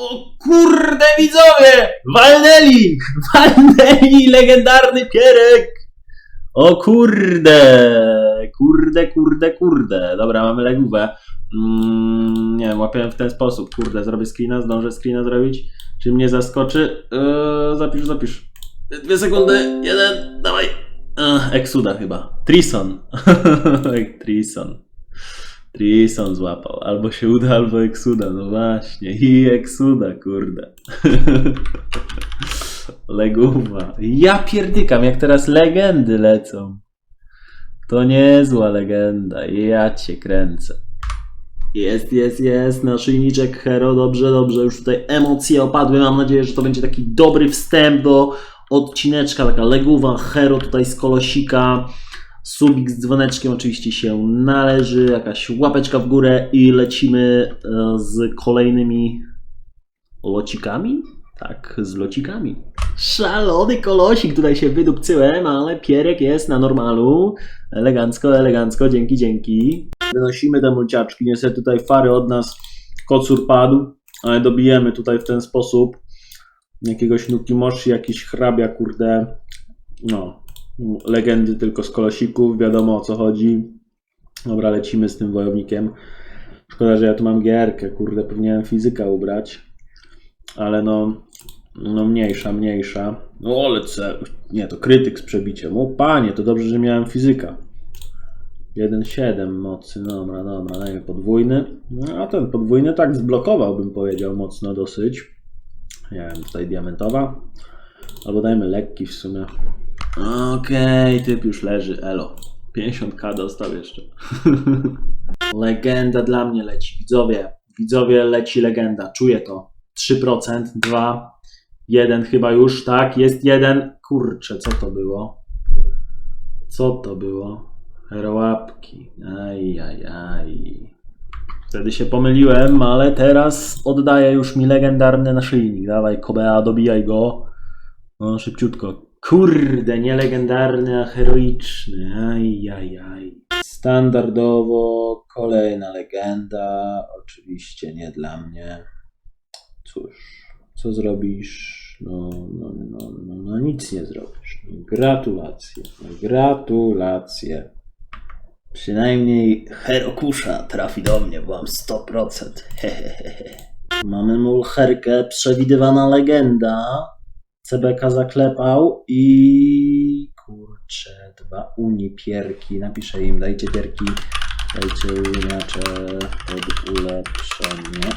O kurde widzowie! Walnęli! Walnęli legendarny pierek! O kurde! Kurde, kurde, kurde. Dobra, mamy legówę. Mm, nie wiem, łapiałem w ten sposób. Kurde, zrobię screena, zdążę screena zrobić. Czy mnie zaskoczy? Eee, zapisz, zapisz. Dwie sekundy, jeden, dawaj. Ech, Exuda chyba. Trison. Trison. Trison złapał. Albo się uda, albo Exuda. No właśnie. I Exuda, kurde. Leguwa. Ja pierdykam, jak teraz legendy lecą. To niezła legenda. Ja cię kręcę. Jest, jest, jest. Naszyjniczek Hero. Dobrze, dobrze. Już tutaj emocje opadły. Mam nadzieję, że to będzie taki dobry wstęp do odcineczka. Taka leguwa Hero tutaj z kolosika. Subik z dzwoneczkiem oczywiście się należy. Jakaś łapeczka w górę i lecimy e, z kolejnymi locikami? Tak, z locikami. Szalony kolosik, tutaj się wydupcyłem, ale pierek jest na normalu. Elegancko, elegancko, dzięki, dzięki. Wynosimy te mulciaczki, niestety tutaj fary od nas kocur padł, ale dobijemy tutaj w ten sposób jakiegoś Nukimoshi, jakiś hrabia, kurde, no, legendy tylko z kolosików, wiadomo o co chodzi. Dobra, lecimy z tym wojownikiem. Szkoda, że ja tu mam gierkę, kurde, powinienem fizyka ubrać. Ale no, no mniejsza, mniejsza. No ale cel. Nie, to krytyk z przebiciem. O panie, to dobrze, że miałem fizyka. 1,7 mocy, dobra, dobra, dajmy podwójny. No a ten podwójny tak zblokował, bym powiedział, mocno dosyć. Nie wiem, tutaj diamentowa. Albo dajmy lekki w sumie. Okej, typ już leży, elo. 50k dostał jeszcze. legenda dla mnie leci, widzowie. Widzowie, leci legenda, czuję to. 3%, 2, 1 chyba już, tak, jest jeden. Kurczę, co to było? Co to było? Herołapki. Aj, aj, aj. Wtedy się pomyliłem, ale teraz oddaje już mi legendarny naszyjnik. Dawaj, Kobea, dobijaj go. No, szybciutko. Kurde, nie legendarny, a heroiczny. Aj, aj, aj. Standardowo kolejna legenda. Oczywiście nie dla mnie. Cóż, co zrobisz? No, no, no, no, no nic nie zrobisz. Gratulacje. Gratulacje. Przynajmniej Herokusza trafi do mnie, bo mam 100%. Hehehe. Mamy mulcherkę, przewidywana legenda. CBK zaklepał i kurczę, dwa unipierki. Napiszę im, dajcie pierki, dajcie uniacze pod ulepszenie.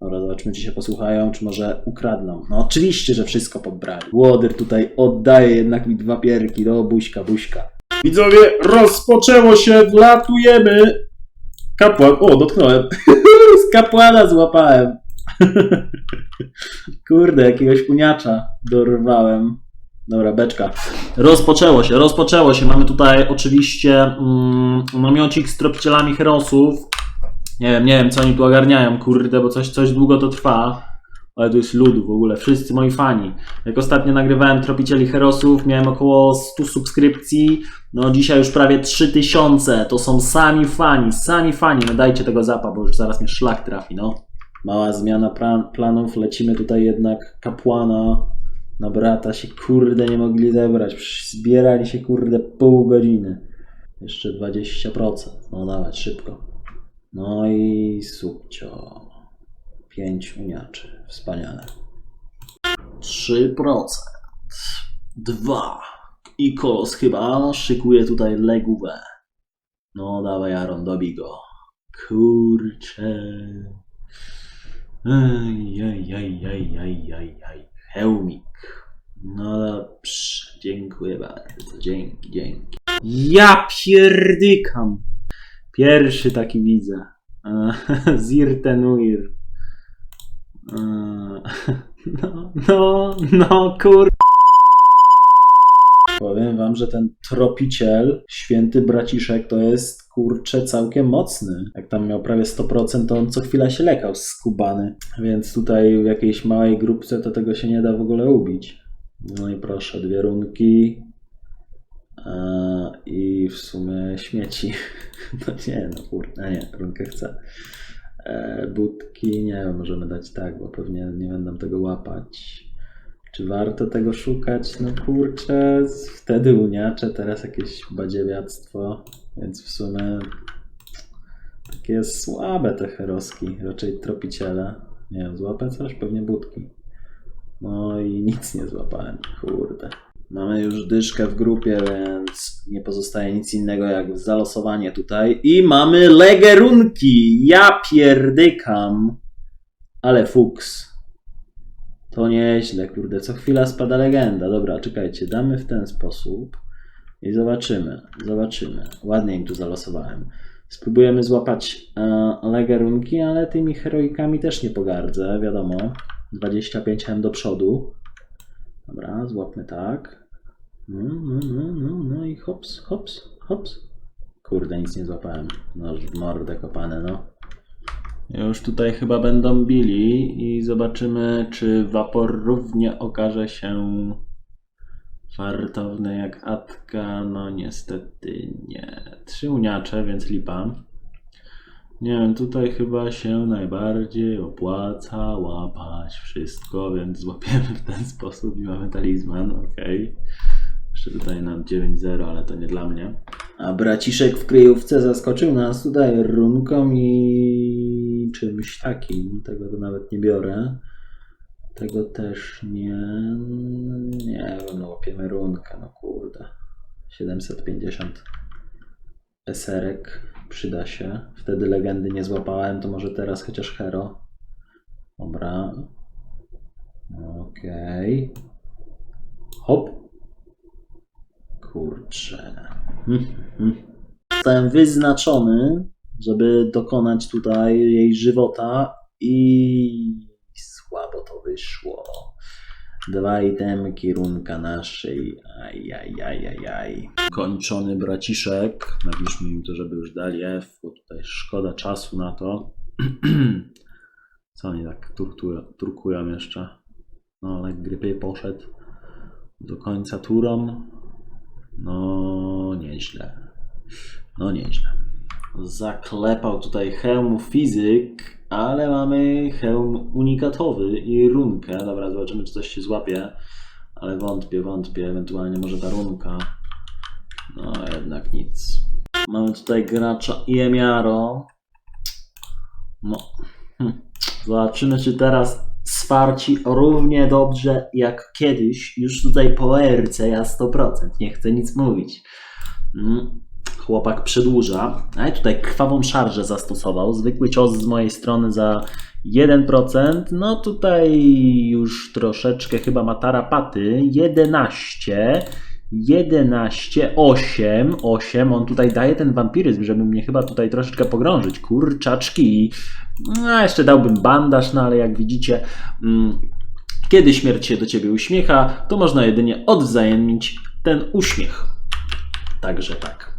Dobra, zobaczmy, czy się posłuchają, czy może ukradną. No oczywiście, że wszystko podbrali. Łodyr tutaj oddaje jednak mi dwa pierki. Do buźka, buźka. Widzowie, rozpoczęło się, wlatujemy. Kapłan, o, dotknąłem. Z kapłana złapałem. Kurde, jakiegoś uniacza dorwałem. Dobra, beczka. Rozpoczęło się, rozpoczęło się. Mamy tutaj oczywiście mm, namiocik z tropicielami herosów. Nie wiem, nie wiem co oni tu ogarniają, kurde, bo coś, coś długo to trwa. Ale tu jest lud w ogóle, wszyscy moi fani. Jak ostatnio nagrywałem Tropicieli Herosów, miałem około 100 subskrypcji. No dzisiaj już prawie 3000. To są sami fani, sami fani. No dajcie tego zapa, bo już zaraz mnie szlak trafi, no. Mała zmiana planów, lecimy tutaj jednak kapłana. Na brata się kurde nie mogli zebrać. Zbierali się kurde pół godziny. Jeszcze 20%. No dawać szybko. No i subcio. 5 uniaczy. Wspaniale. 3%. 2. I kolos chyba szykuje tutaj legówę. No dawaj Aaron, dobij go. Kurcze. Aj, aj, aj, aj, aj, aj, aj. Hełmik. No dobrze, dziękuję bardzo. Dzięki, dzięki. Ja pierdykam. Pierwszy taki widzę. E, Zirtenuir. E, No, no, no, kur... Powiem wam, że ten tropiciel, święty braciszek, to jest kurczę całkiem mocny. Jak tam miał prawie 100%, to on co chwila się lekał skubany. Więc tutaj w jakiejś małej grupce to tego się nie da w ogóle ubić. No i proszę, dwie runki. E, I w sumie śmieci. No nie, no kurde, nie, runkę chcę. E, budki, nie wiem, możemy dać tak, bo pewnie nie będą tego łapać. Czy warto tego szukać? No kurczę, wtedy uniacze, teraz jakieś badziewiactwo, więc w sumie takie słabe te heroski, raczej tropiciele. Nie wiem, złapę coś? Pewnie budki. No i nic nie złapałem, kurde. Mamy już dyszkę w grupie, więc nie pozostaje nic innego jak zalosowanie tutaj. I mamy legerunki! Ja pierdykam! Ale fuks. To nieźle, kurde. Co chwila spada legenda. Dobra, czekajcie, damy w ten sposób i zobaczymy. Zobaczymy. Ładnie im tu zalosowałem. Spróbujemy złapać e, legerunki, ale tymi heroikami też nie pogardzę, wiadomo. 25 M do przodu. Dobra, złapmy tak. No, no, no, no, no i hops, hops, hops. Kurde, nic nie złapałem. No, mordę kopane, no. Już tutaj chyba będą bili i zobaczymy, czy Vapor równie okaże się fartowny jak Atka. No niestety nie. Trzy uniacze, więc lipa. Nie wiem, tutaj chyba się najbardziej opłaca łapać wszystko, więc złapiemy w ten sposób i mamy talizman, okej. Jeszcze tutaj nam 9-0, ale to nie dla mnie. A braciszek w kryjówce zaskoczył nas tutaj runką i czymś takim. Tego nawet nie biorę. Tego też nie. Nie no łapiemy runkę, no kurde. 750 eserek przyda się. Wtedy legendy nie złapałem, to może teraz chociaż hero. Dobra. Okej. Hop. Kurczę. Zostałem wyznaczony, żeby dokonać tutaj jej żywota i słabo to wyszło. Dwa itemy kierunka naszej. Ajajajajaj. Kończony braciszek. Napiszmy im to, żeby już dali F, bo tutaj szkoda czasu na to. Co oni tak turkują, turkują jeszcze? No, ale grypy poszedł do końca turą. No, nieźle. No, nieźle. Zaklepał tutaj hełm fizyk, ale mamy hełm unikatowy i runkę. Dobra, zobaczymy, czy coś się złapie. Ale wątpię, wątpię. Ewentualnie może ta runka. No, jednak nic. Mamy tutaj gracza Iemiaro. No. Hm. Zobaczymy, czy teraz swarci równie dobrze jak kiedyś. Już tutaj po ERC ja 100%. Nie chcę nic mówić. Mm. Chłopak przedłuża. A tutaj krwawą szarżę zastosował. Zwykły cios z mojej strony za 1%. No tutaj już troszeczkę chyba ma tarapaty. 11. 11, 8, 8. On tutaj daje ten wampiryzm, żeby mnie chyba tutaj troszeczkę pogrążyć. Kurczaczki. No, jeszcze dałbym bandaż, no ale jak widzicie, mm, kiedy śmierć się do ciebie uśmiecha, to można jedynie odwzajemnić ten uśmiech. Także tak.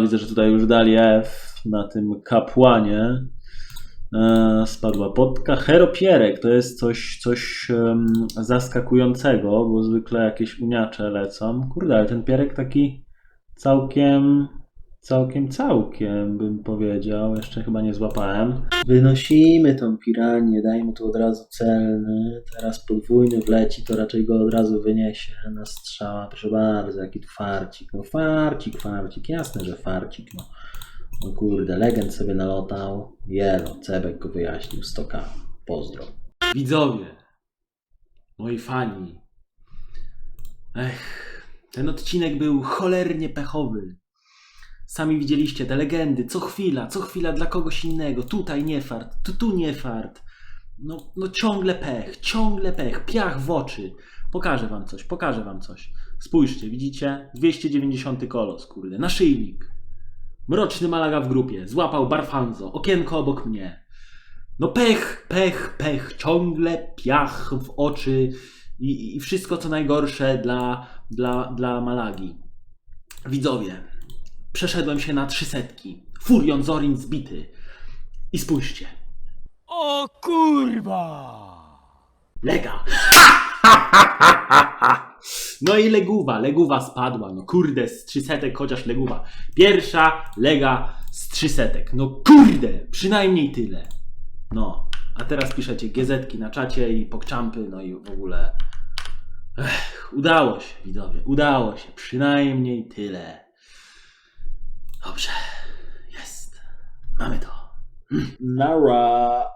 Widzę, że tutaj już dali F na tym kapłanie. E, spadła potka. Heropierek to jest coś, coś zaskakującego, bo zwykle jakieś uniacze lecą. Kurde, ale ten pierek taki całkiem, całkiem, całkiem bym powiedział. Jeszcze chyba nie złapałem. Wynosimy tą piranię, dajmy tu od razu celny. Teraz podwójny wleci, to raczej go od razu wyniesie na strzała. Proszę bardzo, jaki tu farcik. No farcik, farcik, jasne, że farcik. No. No kurde, legend sobie nalotał. Jelo, Cebek go wyjaśnił, stoka. Pozdro. Widzowie, moi fani. Ech, ten odcinek był cholernie pechowy. Sami widzieliście te legendy, co chwila, co chwila dla kogoś innego. Tutaj nie fart, tu, tu nie fart. No, no ciągle pech, ciągle pech, piach w oczy. Pokażę wam coś, pokażę wam coś. Spójrzcie, widzicie? 290 kolos, kurde, naszyjnik. Mroczny Malaga w grupie. Złapał Barfanzo. Okienko obok mnie. No pech, pech, pech. Ciągle piach w oczy i, i wszystko co najgorsze dla, dla, dla Malagi. Widzowie, przeszedłem się na trzy setki. Furion Zorin zbity. I spójrzcie. O kurwa! Lega. No i Leguwa, Leguwa spadła, no kurde, z 300 chociaż Leguwa. Pierwsza Lega z 300. No kurde, przynajmniej tyle. No, a teraz piszecie GZ na czacie i pokczampy, no i w ogóle. Ech, udało się, widzowie, udało się. Przynajmniej tyle. Dobrze, jest. Mamy to. Nara.